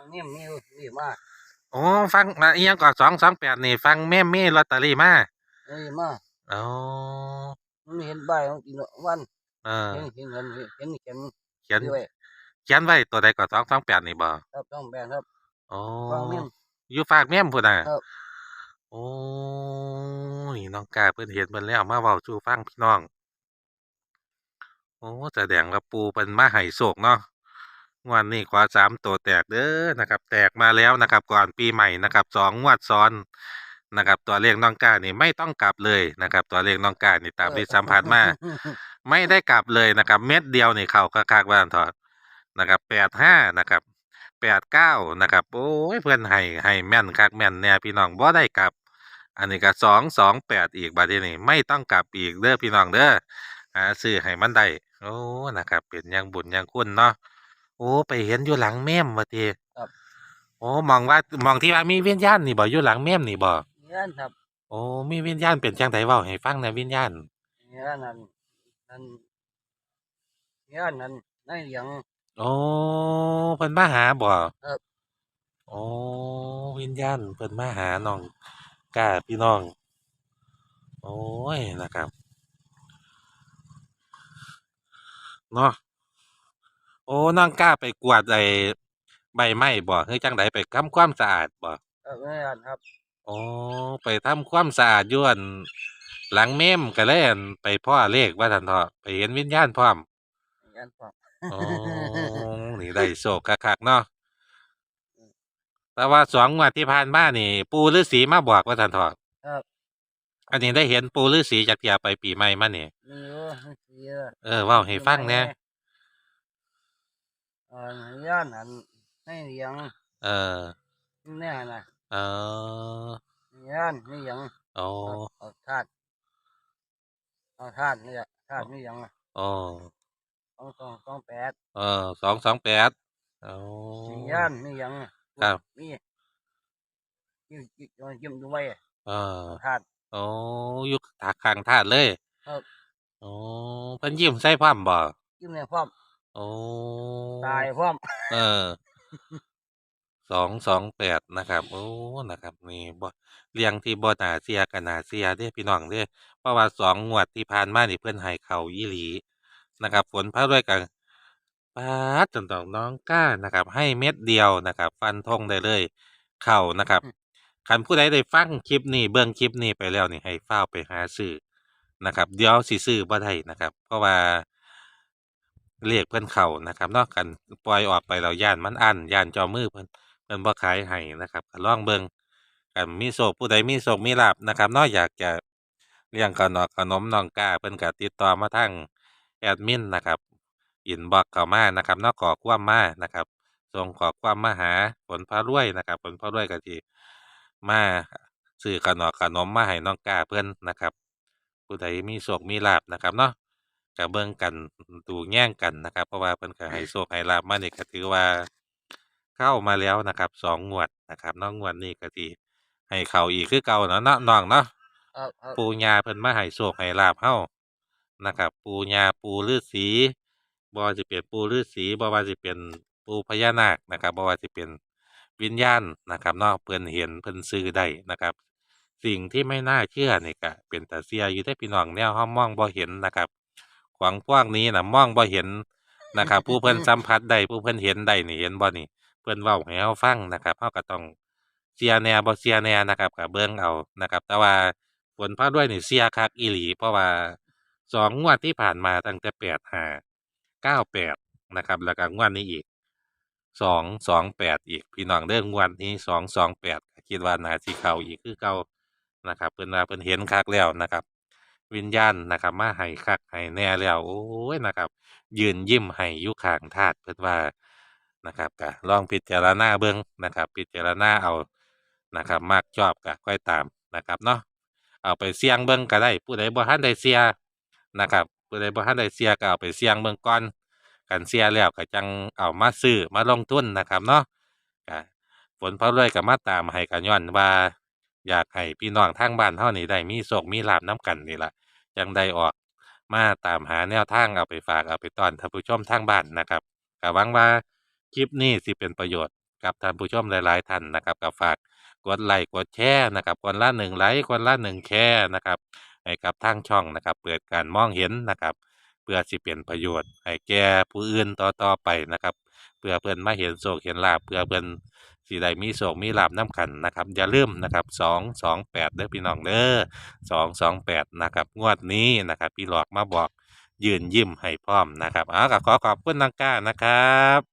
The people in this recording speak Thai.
ฟังเนี่ยมีมีมาโอ้ฟังอะอีหยังก่อนสองสองแปดนี่ ฟังแม่เม่ลอตเตอรี่มามีมาอ๋อมันเห็นใบของกินวันเออเห็นเห็นเงินเห็นเข็มเขียนด้วยเขียนไว้ตัวใดก่อนสองสองแปดนี่บ่ครับต้องแบ่งครับโอ้ฟังเนี่ยอยู่ฝากแม่มพุ่นน่ะครับโอ้ยน้องกาเพิ่นเห็นเพิ่นแล้วมาเว้าสู่ฟังพี่น้อง โอ้แสดงว่าปูเป็นมาให้โศกเนาะ งวดนี้ขวาสามตัวแตกเด้อนะครับ แตกมาแล้วนะครับ ก่อนปีใหม่นะครับสองงวดซ้อนนะครับ ตัวเลขน้องกานี่ไม่ต้องกลับเลยนะครับ ตัวเลขน้องกานี่ตามที่สัมผัสมาไม่ได้กลับเลยนะครับ เม็ดเดียวนี่เข้าคักๆว่านถอดนะครับแปดห้านะครับแปดเก้านะครับ โอ้ยเพื่อนให้ให้แม่นคักแม่นแน่พี่น้องบ่ได้กลับ อันนี้ก็สองสองแปดอีกบัดนี้นี่ไม่ต้องกลับอีกเด้อพี่น้องเด้อหาซื้อให้มันได้โอ้นะครับเป็นยังบุญยังคุณเนาะ โอ้ ไปเห็นอยู่หลังแม่มมาทีครับ โอ้มองว่ามองที่ว่ามีวิญญาณนี่บ่อยู่หลังแม่มนี่บ่เนี่ยครับโอ้มีวิญญาณเป็นจังไดเว้าให้ฟังในะวิญญาณเนี่ยนั่นนั่นเนี่ยนั่นนั่นอย่างโอ้เพิ่นมาหาบ่ครับ โอ้วิญญาณเพิ่นมาหาน้องกล้าพี่น้อง โอ้ยนะครับเนาะโอ้น้องกล้าไปกวาดไอ้ใบไม้บ่คือจังไดไปทำความสะอาดบ่ครับเนี่ยครับโอ้ไปทำความสะอาดอยู่อั่นหลังเมมก็เลยอั่นไปพ่อเลขว่าซั่นเถาะไปเห็นวิญญาณพร้อมเนี่ยครับ โอ้ นี่ได้โชคคักๆเนาะ แต่ว่าสองงวดที่ผ่านมานี่ ปู่ฤาษีมาบอกว่าท่านทอดครับ อันนี้ได้เห็นปู่ฤาษีจากเทียไปปีใหม่มานี่มีอยู่มีเยอะเออเว้าให้ฟังแหน่ เออย่านนั่นให้เลี้ยงเออเนี่ยนะเออย่านนี่ยังโอ้เอาธาตุเอาธาตุนี่แหละธาตุนี่ยังโอ้สองสองสองแปดเออสองสองแปดโอ้ย่านนี่ยังครับมียิ้มยิ้มยิ้มดูไว้เออธาตุโอ้อยุคถาข้างธาตุเลยครับโอ้เพิ่นยิ้มใส่พร้อมบ่ยิ้มเนี่ยพร้อม โอ้ตายพร้อมเออ สองสองแปดนะครับ โอ้นะครับ นี่บ่เรียงที่บ่นาเสียกับนาเสียเด้พี่น้องเด้เพราะว่าสองงวดที่ผ่านมานี่เพิ่นให้เขาอีหลีนะครับ ฝนพาด้วยกันปาดจนต้องน้องก้านะครับ ให้เม็ดเดียวนะครับ ฟันธงได้เลย เข่านะครับคันผู้ใดได้ฟังคลิปนี้เบิ่งคลิปนี้ไปแล้วนี่ให้ฟ้าวไปหาซื้อนะครับ เดี๋ยวสิซื้อบ่ได้นะครับ เพราะว่า เลขเพิ่อนเขานะครับนาะกันปล่อยออกไปแล้วย่านมันอันย่านจอมือเพิ่อนเพิ่อนบ่ขายให้นะครับก็ลองเบิงกันมีโชคผู้ใดมีโชคมีลาภนะครับนาะอยากจะเลี้ยงขนมขนมน้องกาเพิ่อนก็ติดต่อมาทางแอดมินนะครับอินบอกเข้ามานะครับนาะขอความมานะครับส่งขอความมาหาผลพารวยนะครับ ผลพารวยก็สิมาซื้อขนมขนมมาให้น้องกาเพิ่อนนะครับผู้ใดมีโชคมีลาภนะครับเนาะ ก็เบิ่งกันดูแย่งกันนะครับ เพราะว่าเพิ่นก็ให้โชคให้ลาภมานี่ก็ถือว่า เข้ามาแล้วนะครับสองงวดนะครับเน้องงวดนี้ก็สิให้เข้าอีกคือเก่าเนาะเนาะน้องเนาะ ครับครับปู่ย่าเพิ่นมาให้โชคให้ลาภเฮานะครับ ปู่ย่าปู่ฤาษีบ่ว่าสิเป็นปู่ฤาษีบ่ว่าสิเป็นปู่พญานาคนะครับบ่ว่าสิเป็นวิญญาณนะครับเนาะเพิ่นเห็นเพิ่นซื้อได้นะครับ สิ่งที่ไม่น่าเชื่อนี่ก็เป็นตาเสียอยู่ได้อพี่น้องแนวเฮามองบ่เห็นนะครับ ของพวกนี้น่ะมองบ่เห็นนะครับ ผู้เพิ่นสัมผัสได้ผู้เพิ่นเห็นได้นี่เห็นบ่นี่ เพิ่นเว้าให้เฮาฟังนะครับเฮาก็ต้องเสียแหน่บ่เสียแหน่นะครับก็เบิ่งเอานะครับ แต่ว่าผลพาด้วยนี่เสียคักอีหลี เพราะว่าสองงวดที่ผ่านมาตั้งแต่85 98นะครับ แล้วก็งวดนี้อีก228อีก พี่น้องเด้องวดนี้228ก็คิดว่าน่าสิเข้าอีกคือเก่านะครับเพิ่นว่าเพิ่นเห็นคักแล้วนะครับ วิญญาณนะครับ มาให้คักให้แน่แล้วโอ้ยนะครับ ยืนยิ้มให้อยู่ข้างธาตุเพิ่นว่านะครับก็ลองพิจารณาเบิ่งนะครับ พิจารณาเอานะครับมักชอบก็ค่อยตามนะครับเนาะเอาไปเสี่ยงเบิ่งก็ได้ ผู้ใดบ่ทันได้เสียนะครับ ผู้ใดบ่ทันได้เสียก็เอาไปเสี่ยงเบิ่งก่อนกันเสียแล้วก็จังเอามาซื้อมาลงทุนนะครับเนาะก็ฝนพารวยก็มาตามให้กันย้อนว่า อยากให้พี่น้องทางบ้านเฮานี่ได้มีโชคมีลาภนํกันนี่ล่ะจังได้ออกมาตามหาแนวทางเอาไปฝากเอาไปต้อนท่านผู้ชมทางบ้านนะครับก็หวังว่าคลิปนี้สิเป็นประโยชน์กับท่านผู้ชมหลาย ๆ ท่านนะครับก็ฝากกดไลค์กดแชร์นะครับคนละหนึ่งไลค์คนละหนึ่งแชร์นะครับให้กับทางช่องนะครับ เปิดการมองเห็นนะครับ เพื่อสิเป็นประโยชน์ให้แก่ผู้อื่นต่อๆไปนะครับ เพื่อเพื่อนมาเห็นโศกเห็นลาบเพื่อเพื่อน สีใดมีโศกมีลาบน้ำกันนะครับ อย่าลืมนะครับสองสองแปดเด้อพี่น้องเด้อสองสองแปดนะครับงวดนี้นะครับพี่หลอกมาบอกยืนยิ้มให้พร้อมนะครับเอาก็ขอขอบคุณนางก้านะครับ